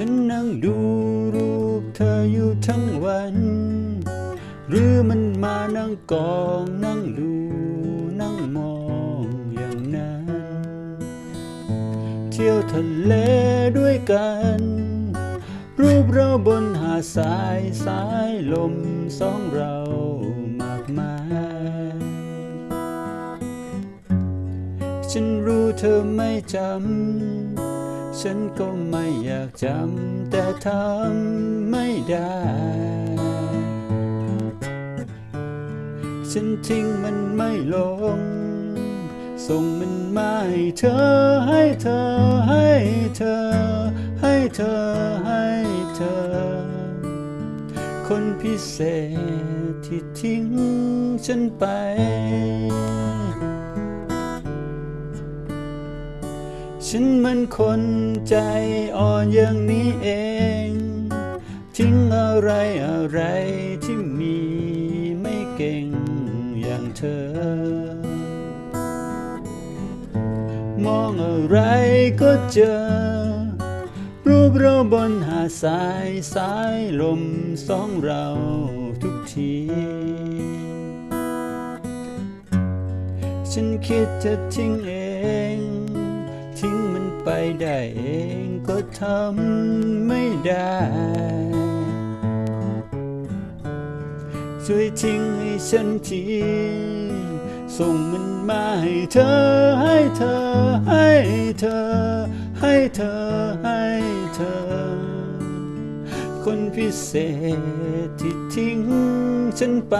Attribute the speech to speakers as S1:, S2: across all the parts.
S1: ฉันนั่งดูลูกเธออยู่ทั้งวัน หรือมันมานั่งกองนั่งดูนั่งมองอย่างนั้น เที่ยวทะเลด้วยกัน รูปเราบนหาดทรายสายลมสองเรามากมาย ฉันรู้เธอไม่จำ ฉันก็ไม่อยากจำแต่ทำไม่ได้ ฉันทิ้งมันไม่ลง ส่งมันมาให้เธอให้เธอให้เธอ ให้เธอให้เธอ คนพิเศษที่ทิ้งฉันไป ฉันมันคนใจอ่อนอย่างนี้เอง ทิ้งอะไรอะไรที่มีไม่เก่งอย่างเธอ มองอะไรก็เจอ รูปเราบนหาดทรายสายลมสองเราทุกทีฉันคิดจะทิ้งเอง ไปได้เองก็ทำไม่ได้ ช่วยทิ้งให้ฉันที ส่งมันมาให้เธอ ให้เธอ ให้เธอ ให้เธอ ให้เธอ คนพิเศษที่ทิ้งฉันไป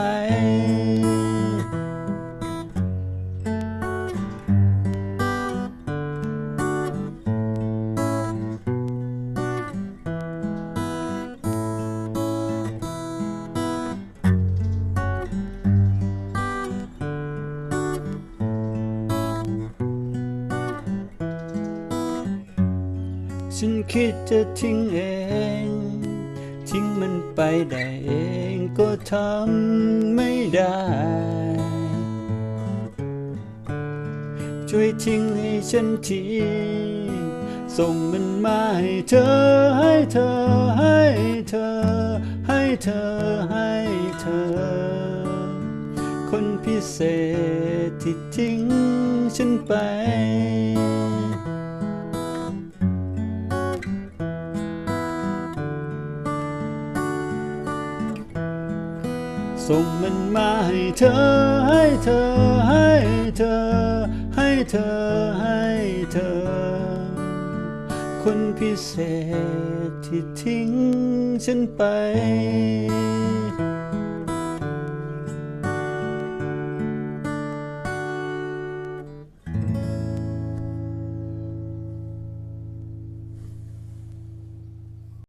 S1: ฉันคิดจะทิ้งเอง ทิ้งมันไปได้เองก็ทำไม่ได้ ช่วยทิ้งให้ฉันทีส่งมันมาให้เธอให้เธอให้เธอ ให้เธอให้เธอ คนพิเศษที่ทิ้งฉันไป ส่งมันมาให้เธอ ให้เธอ ให้เธอ ให้เธอ ให้เธอ คนพิเศษที่ทิ้งฉันไป